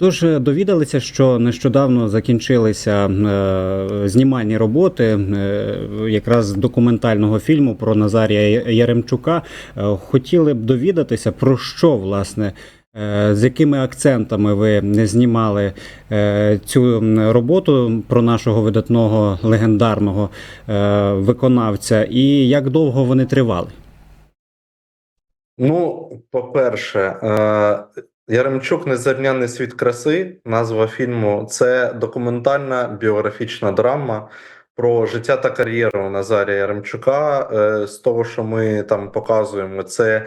Тож е, довідалися, що нещодавно закінчилися е, знімальні роботи е, якраз документального фільму про Назарія Яремчука. Хотіли б довідатися, про що власне. З якими акцентами ви знімали цю роботу про нашого видатного легендарного виконавця, і як довго вони тривали? Ну, по-перше, Яремчук Незерняний світ краси, назва фільму це документальна біографічна драма про життя та кар'єру Назарія Яремчука. Е, З того, що ми там показуємо, це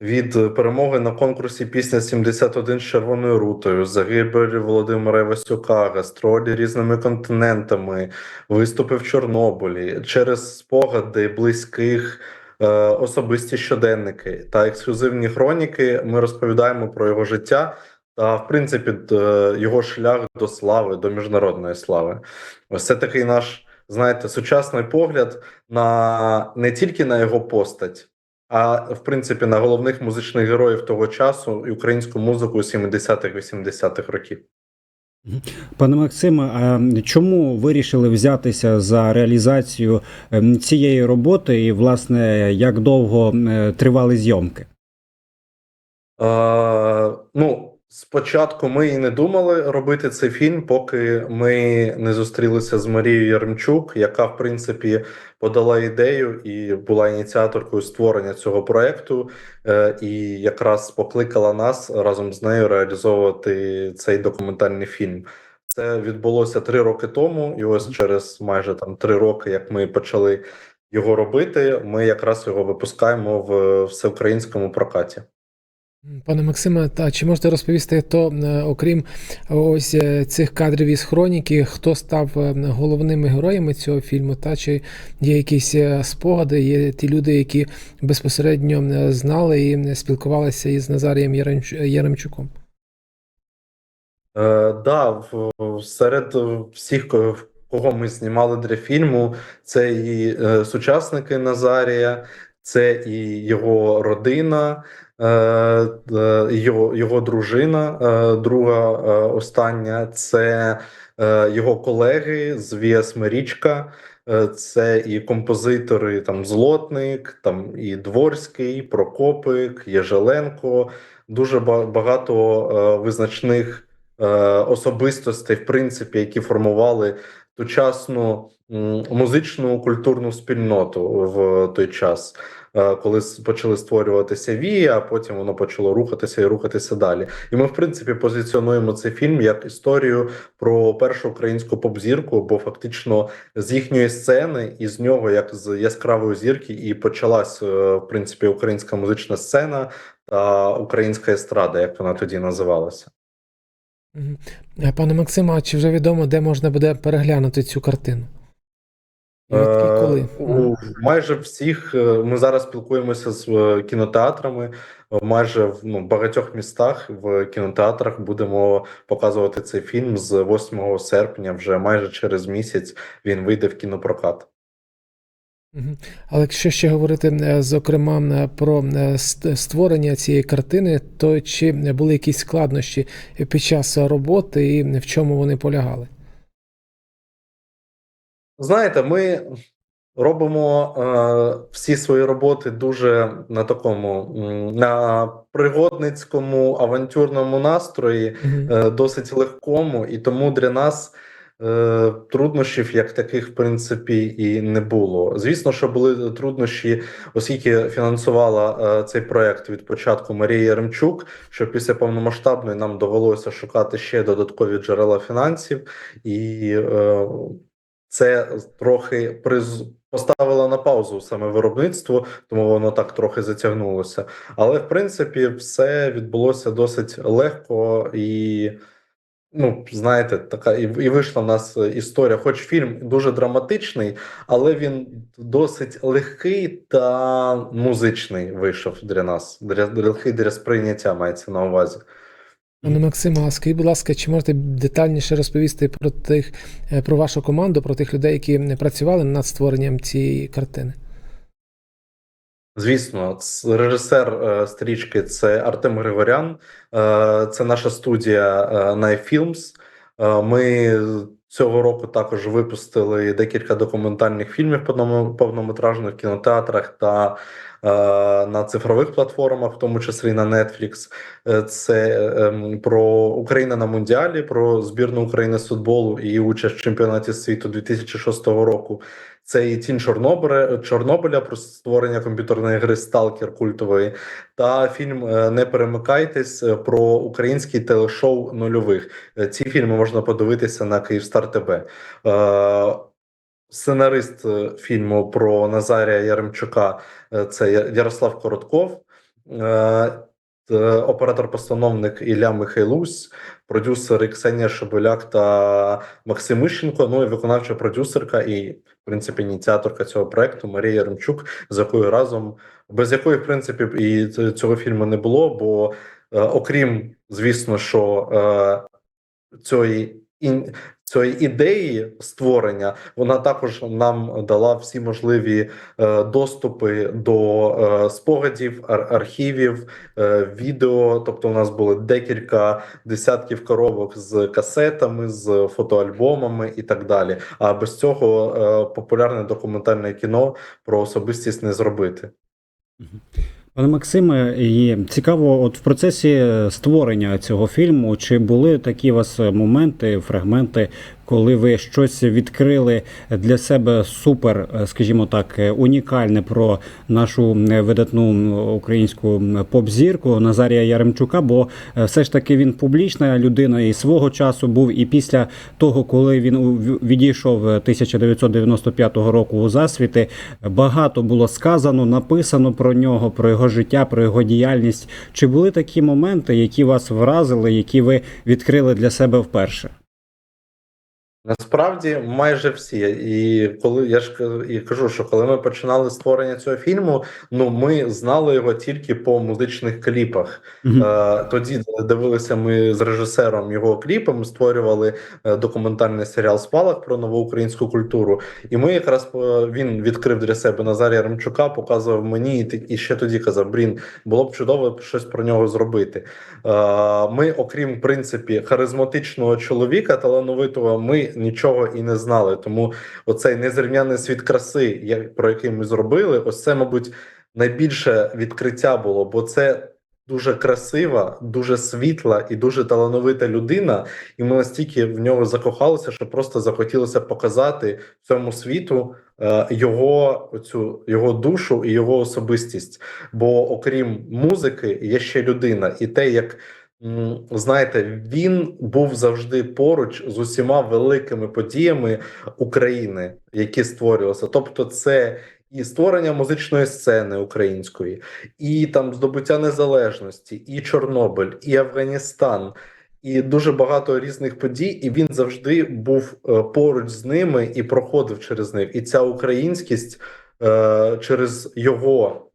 від перемоги на конкурсі пісня 71 з червоною рутою, загибель Володимира Івасюка, гастролі різними континентами, виступи в Чорнобилі через спогади близьких. Е, особисті щоденники та ексклюзивні хроніки. Ми розповідаємо про його життя та, в принципі, його шлях до слави, до міжнародної слави. Ось це такий наш, знаєте, сучасний погляд на не тільки на його постать. А в принципі на головних музичних героїв того часу і українську музику 70-х, 80-х років. Пане Максиме, а чому вирішили взятися за реалізацію цієї роботи, і власне як довго тривали зйомки? Е, ну, спочатку ми і не думали робити цей фільм, поки ми не зустрілися з Марією Яремчук, яка, в принципі, подала ідею і була ініціаторкою створення цього проекту, е, і якраз покликала нас разом з нею реалізовувати цей документальний фільм. Це відбулося три роки тому, і ось через майже там три роки, як ми почали його робити, ми якраз його випускаємо в всеукраїнському прокаті. Пане Максиме, та чи можете розповісти, хто, е, окрім ось е, цих кадрів із хроніки, хто став е, головними героями цього фільму? Та чи є якісь е, спогади, є ті люди, які безпосередньо е, знали і е, спілкувалися із Назарієм Яремчуком? Е, да, серед всіх, ко- кого ми знімали для фільму, це і е, сучасники Назарія, це і його родина, е, е, його, його дружина, е, друга остання, це його колеги з Віас Мерічка, це і композитори там Злотник, там і Дворський, Прокопик, Єжеленко, дуже багато визначних особистостей, в принципі, які формували сучасну м, музичну культурну спільноту в той час, е, коли почали створюватися вії, а потім воно почало рухатися і рухатися далі. І ми, в принципі, позиціонуємо цей фільм як історію про першу українську поп-зірку, бо фактично з їхньої сцени і з нього, як з яскравої зірки, і почалась е, в принципі українська музична сцена та українська естрада, як вона тоді називалася. Е, Пане Максиме, а чи вже відомо, де можна буде переглянути цю картину? І Е, коли? У майже всіх е, ми зараз спілкуємося з е, кінотеатрами. Майже в ну, багатьох містах в кінотеатрах будемо показувати цей фільм з 8 серпня. Вже майже через місяць він вийде в кінопрокат. Але якщо ще говорити, зокрема, про створення цієї картини, то чи були якісь складнощі під час роботи і в чому вони полягали? Знаєте, ми робимо е, всі свої роботи дуже на такому на пригодницькому авантюрному настрої. Е, досить легкому, і тому для нас е, труднощів як таких, в принципі, і не було. Звісно, що були труднощі, оскільки фінансувала е, цей проект від початку Марія Яремчук, що після повномасштабної нам довелося шукати ще додаткові джерела фінансів, і е, це трохи приз. Поставило на паузу саме виробництво, тому воно так трохи затягнулося. Але в принципі все відбулося досить легко і, ну, знаєте, така і, і вийшла в нас історія. Хоч фільм дуже драматичний, але він досить легкий та музичний вийшов для нас. Для, легкий для сприйняття мається на увазі. Пане Максима, скажіть, будь ласка, чи можете детальніше розповісти про тих е, про вашу команду, про тих людей, які працювали над створенням цієї картини? Звісно, режисер е, стрічки це Артем Григорян, е, це наша студія. Е, Ми цього року також випустили декілька документальних фільмів повнометражних в кінотеатрах та е, на цифрових платформах, в тому числі на Netflix. Е, Це е, про Україна на Мундіалі, про збірну України з футболу і участь в чемпіонаті світу 2006 року. Це і Тінь Чорнобиля, Чорнобиля про створення комп'ютерної гри Сталкер культової, та фільм е, Не перемикайтесь про український телешоу нульових. Е, Ці фільми можна подивитися на Київстар ТБ. Е, Сценарист фільму про Назарія Яремчука це Ярослав Коротков. Е, Оператор-постановник Ілля Михайлусь, продюсери Ксенія Шебеляк та Максим Іщенко. Ну і виконавча продюсерка і, в принципі, ініціаторка цього проекту Марія Яремчук, з якою разом, без якої, в принципі, і цього фільму не було. Бо, е, окрім, звісно, що е, цієї ін- цієї ідеї створення, вона також нам дала всі можливі е, доступи до е, спогадів, ар- архівів, е, відео. Тобто, у нас було декілька десятків коробок з касетами, з фотоальбомами і так далі. А без цього популярне документальне кіно про особистість не зробити. Пане Максиме, і цікаво, от в процесі створення цього фільму, чи були такі у вас моменти, фрагменти, коли ви щось відкрили для себе супер, е, скажімо так, е, унікальне про нашу е, видатну українську поп-зірку Назарія Яремчука? Бо все ж таки він публічна людина і свого часу був, і після того, коли він відійшов е, 1995 року у засвіти, багато було сказано, написано про нього, про його життя, про його діяльність. Чи були такі моменти, які вас вразили, які ви відкрили для себе вперше? Насправді майже всі. І коли я ж і кажу, що коли ми починали створення цього фільму, ну ми знали його тільки по музичних кліпах. Мгм. Е, Тоді дивилися ми з режисером його кліпи. Ми створювали е, документальний серіал Спалах про нову українську культуру. І ми якраз е, він відкрив для себе Назарія Ремчука, показував мені, і, ще тоді казав: Брін, було б чудово щось про нього зробити. Ми, окрім в принципі, харизматичного чоловіка, талановитого, ми нічого і не знали. Тому оцей незрівняний світ краси, як- про який ми зробили, ось це, мабуть, найбільше відкриття було, бо це. Дуже красива, дуже світла і дуже талановита людина, і ми настільки в нього закохалися, що просто захотілося показати цьому світу е, його цю його душу і його особистість. Бо окрім музики, є ще людина, і те, як знаєте, він був завжди поруч з усіма великими подіями України, які створювалися. Тобто, це і створення музичної сцени української, і там здобуття незалежності, і Чорнобиль, і Афганістан. І дуже багато різних подій, і він завжди був е, поруч з ними і проходив через них. І ця українськість е, через його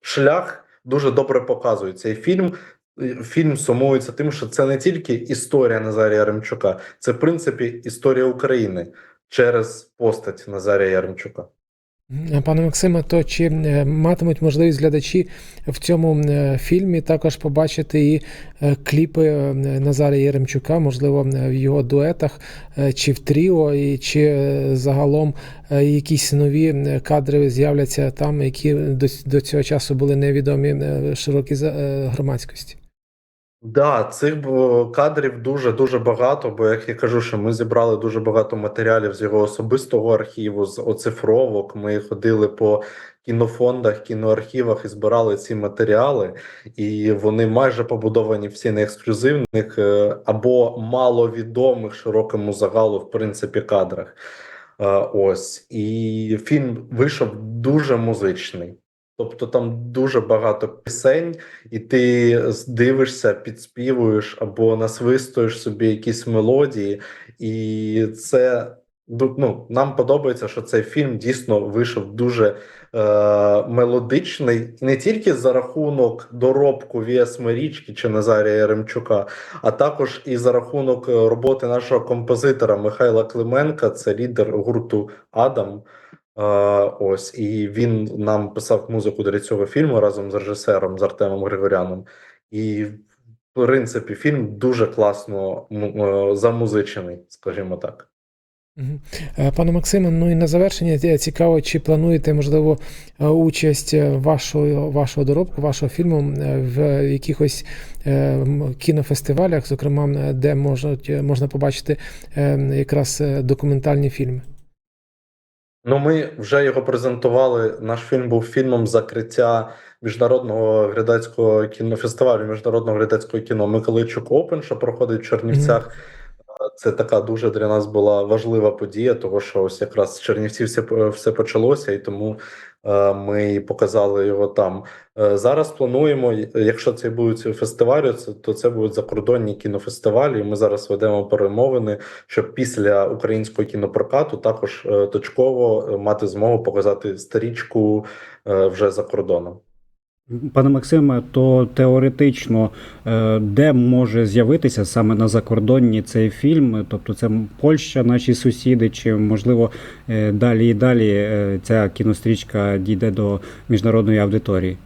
шлях дуже добре показує цей фільм. Е, Фільм сумується тим, що це не тільки історія Назарія Яремчука, це в принципі історія України через постать Назарія Яремчука. Пане Максиме, то чи е, матимуть можливість глядачі в цьому е, фільмі також побачити і е, кліпи е, Назарія Єремчука, можливо, е, в його дуетах, е, чи в тріо, і чи е, загалом е, якісь нові е, кадри з'являться там, які до, цього часу були невідомі е, широкій е, громадськості? Да, цих кадрів дуже дуже багато. Бо як я кажу, що ми зібрали дуже багато матеріалів з його особистого архіву, з оцифровок. Ми ходили по кінофондах, кіноархівах і збирали ці матеріали, і вони майже побудовані всі на ексклюзивних е, або маловідомих широкому загалу, в принципі, кадрах. Е, Ось і фільм вийшов дуже музичний. Тобто там дуже багато пісень, і ти дивишся, підспівуєш або насвистуєш собі якісь мелодії, і це ну, нам подобається, що цей фільм дійсно вийшов дуже е, мелодичний, не тільки за рахунок доробку Віас Мерічки чи Назарія Яремчука, а також і за рахунок е, роботи нашого композитора Михайла Клименка, це лідер гурту Адам. Ось, і він нам писав музику для цього фільму разом з режисером з Артемом Григоряном. І, в принципі, фільм дуже класно е, замузичений, скажімо так. Е, Пане Максиме, ну і на завершення е, цікаво, чи плануєте, можливо, участь вашого, вашого доробку, вашого фільму в якихось кінофестивалях, зокрема, де можуть, можна побачити якраз документальні фільми? Ну, ми вже його презентували. Наш фільм був фільмом закриття міжнародного глядацького кінофестивалю, міжнародного глядацького кіно Миколайчук Опен, що проходить в Чернівцях. Це така дуже для нас була важлива подія, тому що ось якраз з Чернівців все, все почалося, і тому е, ми показали його там. Е, зараз плануємо, якщо це будуть фестивалі, це, то це будуть закордонні кінофестивалі. І ми зараз ведемо перемовини, щоб після українського кінопрокату також е, точково е, мати змогу показати старічку е, вже за кордоном. Пане Максиме, то теоретично е, де може з'явитися саме на закордонні цей фільм? Тобто це Польща, наші сусіди, чи можливо е, далі і далі е, ця кінострічка дійде до міжнародної аудиторії?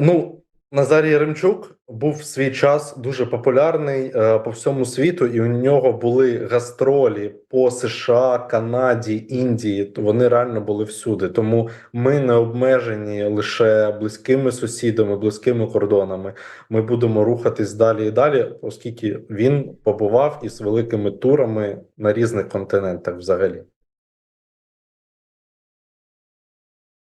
Ну, Назарій Яремчук був в свій час дуже популярний е, по всьому світу, і у нього були гастролі по США, Канаді, Індії. Вони реально були всюди. Тому ми не обмежені лише близькими сусідами, близькими кордонами. Ми будемо рухатись далі і далі, оскільки він побував із великими турами на різних континентах взагалі.